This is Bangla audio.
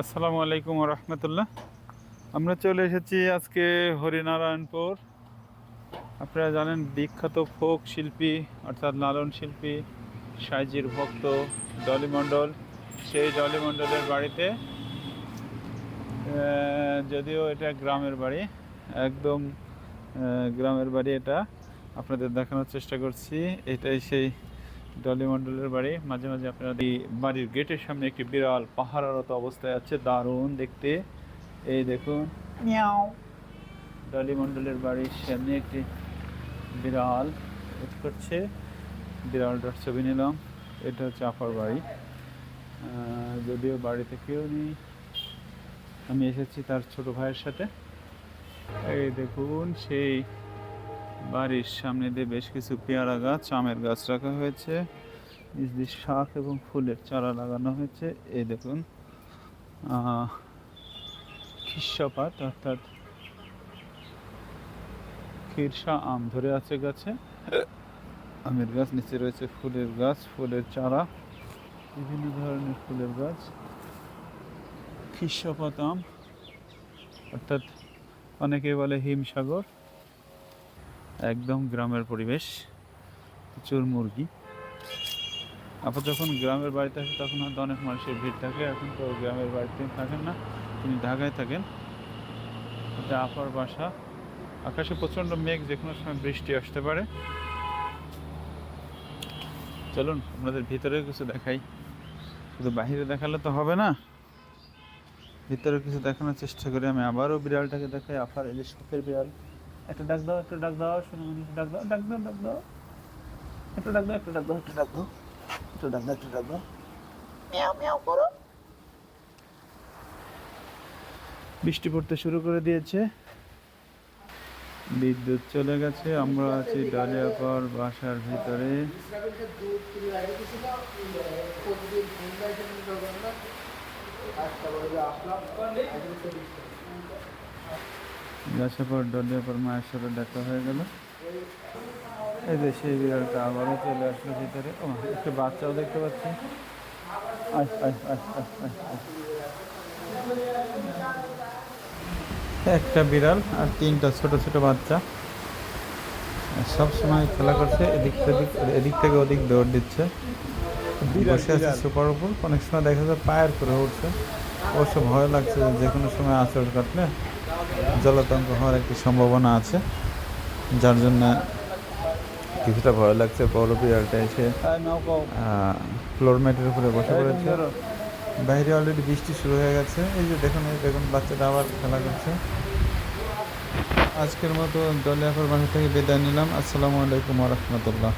আসসালামু আলাইকুম রহমতুল্লাহ। আমরা চলে এসেছি আজকে হরিনারায়ণপুর। আপনারা জানেন বিখ্যাত ফোক শিল্পী, অর্থাৎ লালন শিল্পী, সাইজির ভক্ত ডলি মণ্ডল। সেই ডলি মণ্ডলের বাড়িতে যদিও এটা গ্রামের বাড়ি, একদম গ্রামের বাড়ি এটা। আপনাদের দেখানোর চেষ্টা করছি, এটাই সেই ডলি মণ্ডলের বাড়ি। মাঝে মাঝে আপনারা এই বাড়ির গেটের সামনে একটি বিড়াল পাহারারত অবস্থায় আছে। দারুণ দেখতে। এই দেখুন। মিয়াও। ডলি মণ্ডলের বাড়ির সামনে একটি বিড়াল করছে। বিড়ালটার ছবি নিলাম। এটা হচ্ছে আপার বাড়ি। যদিও বাড়িতে কেউ নেই। আমি এসেছি তার ছোট ভাইয়ের সাথে। এই দেখুন সেই বাড়ির সামনে দিয়ে বেশ কিছু পেয়ারা গাছ আমের গাছ রাখা হয়েছে। শাক এবং ফুলের চারা লাগানো হয়েছে। এই দেখুন আহ, খিস্যাপাত অর্থাৎ খিরসা আম ধরে আছে গাছে। আমের গাছ নিচে রয়েছে ফুলের গাছ ফুলের চারা বিভিন্ন ধরনের ফুলের গাছ। খিস্যাপাত আম অর্থাৎ অনেকে বলে হিমসাগর। একদম গ্রামের পরিবেশ, প্রচুর মুরগি। আপাতত যখন গ্রামের বাড়িতে আসে, তখন হয়তো অনেক মানুষের ভিড় থাকে। এখন তো গ্রামের বাড়িতে থাকেন না, তিনি ঢাকায় থাকেন। এটা আপার বাসা। আকাশে প্রচণ্ড মেঘ, যে কোনো সময় বৃষ্টি আসতে পারে। চলুন, আপনাদের ভিতরে কিছু দেখাই। শুধু বাইরে দেখালে তো হবে না। ভিতরে কিছু দেখানোর চেষ্টা করি। আমি আবারও বিড়ালটাকে দেখাই আপার এই যে শখের বিড়াল। একটা ডাক দাও, একটা ডাক দাও, শুনে মনে ডাক দাও ডাক দাও ডাক দাও। একটা ডাক দাও, একটা ডাক দাও, একটা ডাক দাও, একটা ডাক দাও, একটা ডাক দাও। মিয়াও মিয়াও করো। বৃষ্টি পড়তে শুরু করে দিয়েছে। বিদ্যুৎ চলে গেছে, আমরা আছি ডালিয়াপার বাসার ভিতরে। গাছাপর পর মায়ের সাথে দেখা হয়ে গেল। এই যে সেই বিড়ালটা আবারও চলে আসলো ভিতরে। ও একটা বাচ্চাও দেখতে পাচ্ছি। একটা বিড়াল আর তিনটা ছোট ছোট বাচ্চা। সব সময় খেলা করছে, এদিক সেদিক, এদিক থেকে ওদিক দৌড় দিচ্ছে। বসে আছে সুপার উপর। অনেক সময় দেখা যায় পায়ের করে উঠছে। অবশ্য ভয় লাগছে যে কোনো সময় আঁচড় কাটলে জলাতঙ্ক হওয়ার একটি সম্ভাবনা আছে যার জন্য কিছুটা ভয় লাগছে। বড় বিড়ালটা এসে ফ্লোর ম্যাটের উপরে বসে পড়েছে। বাইরে অলরেডি বৃষ্টি শুরু হয়ে গেছে। এই যে দেখুন এই দেখুন বাচ্চাটা আবার খেলা করছে। আজকের মতো দলিয়াপুর বাসা থেকে বিদায় নিলাম। আসসালামু আলাইকুম রহমতুল্লাহ।